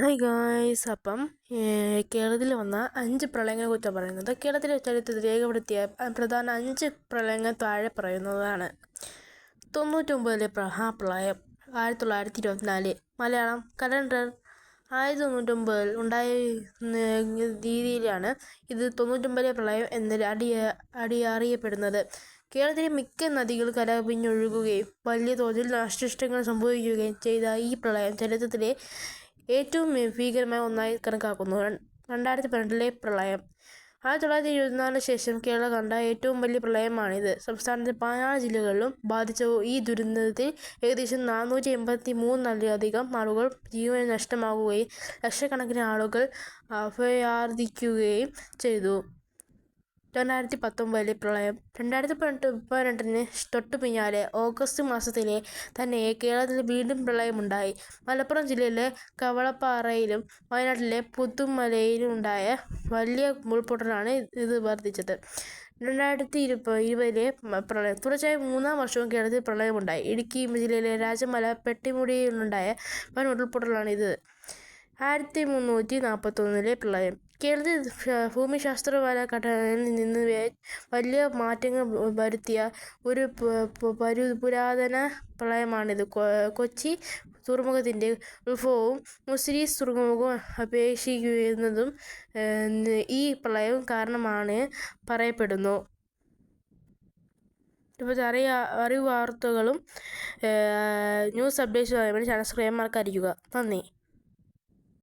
Hi guys അപ്പം കേരളത്തിൽ വന്ന അഞ്ച് പ്രളയങ്ങളെ കുറിച്ചാണ് പറയുന്നത്. കേരളത്തിലെ ചരിത്രത്തിൽ രേഖപ്പെടുത്തിയ പ്രധാന അഞ്ച് പ്രളയങ്ങൾ താഴെ പറയുന്നതാണ്. തൊണ്ണൂറ്റൊമ്പതിലെ മഹാപ്രളയം ആയിരത്തി തൊള്ളായിരത്തി ഇരുപത്തിനാല് മലയാളം കലണ്ടർ ആയിരത്തി തൊണ്ണൂറ്റൊമ്പതിൽ ഉണ്ടായ രീതിയിലാണ് ഇത് തൊണ്ണൂറ്റൊമ്പതിലെ പ്രളയം എന്ന് അടി അടിയറിയപ്പെടുന്നത്. കേരളത്തിലെ മിക്ക നദികൾ കരപിഞ്ഞൊഴുകുകയും വലിയ തോതിൽ നാശനഷ്ടങ്ങൾ സംഭവിക്കുകയും ചെയ്ത ഈ പ്രളയം ചരിത്രത്തിലെ ഏറ്റവും ഭീകരമായ ഒന്നായി കണക്കാക്കുന്നു. രണ്ടായിരത്തി പന്ത്രണ്ടിലെ പ്രളയം. ആയിരത്തി തൊള്ളായിരത്തി എഴുപത്തിനാലിന് ശേഷം കേരളം കണ്ട ഏറ്റവും വലിയ പ്രളയമാണിത്. സംസ്ഥാനത്തെ പതിനാറ് ജില്ലകളിലും ബാധിച്ച ഈ ദുരന്തത്തിൽ ഏകദേശം നാനൂറ്റി എൺപത്തി മൂന്നിലധികം ആളുകൾ ജീവൻ നഷ്ടമാകുകയും ലക്ഷക്കണക്കിന് ആളുകൾ അഭയാർത്ഥിക്കുകയും ചെയ്തു. രണ്ടായിരത്തി പത്തൊമ്പതിലെ പ്രളയം. രണ്ടായിരത്തി പതിനെട്ട് പതിനെട്ടിന് തൊട്ടു പിന്നാലെ ഓഗസ്റ്റ് മാസത്തിലെ തന്നെ കേരളത്തിൽ വീണ്ടും പ്രളയമുണ്ടായി. മലപ്പുറം ജില്ലയിലെ കവളപ്പാറയിലും വയനാട്ടിലെ പുത്തുമലയിലും ഉണ്ടായ വലിയ ഉൾപൊട്ടലാണ് ഇത് വർദ്ധിച്ചത്. രണ്ടായിരത്തി ഇരുപ ഇരുപതിലെ പ്രളയം. തുടർച്ചയായ മൂന്നാം വർഷവും കേരളത്തിൽ പ്രളയമുണ്ടായി. ഇടുക്കി ജില്ലയിലെ രാജമല പെട്ടിമുടിയിലുണ്ടായ വൻ ഉരുൾപൊട്ടലാണ് ഇത് ആയിരത്തി മുന്നൂറ്റി നാൽപ്പത്തൊന്നിലെ പ്രളയം. കേരളത്തിൽ ഭൂമിശാസ്ത്രപര ഘടനയിൽ നിന്ന് വലിയ മാറ്റങ്ങൾ വരുത്തിയ ഒരു പുരാതന പ്രളയമാണിത്. കൊച്ചി തുറമുഖത്തിന്റെ ഉത്ഭവവും മുസിരീസ് തുറമുഖവും അപേക്ഷിക്കുന്നതും ഈ പ്രളയം കാരണമാണ് പറയപ്പെടുന്നു. ഇപ്പോൾ അറിയ അറിവ് വാർത്തകളും ന്യൂസ് ന്യൂസ് അറിയാൻ വേണ്ടി ചാനൽ സബ്സ്ക്രൈബ് മറക്കാതിരിക്കുക നന്ദി.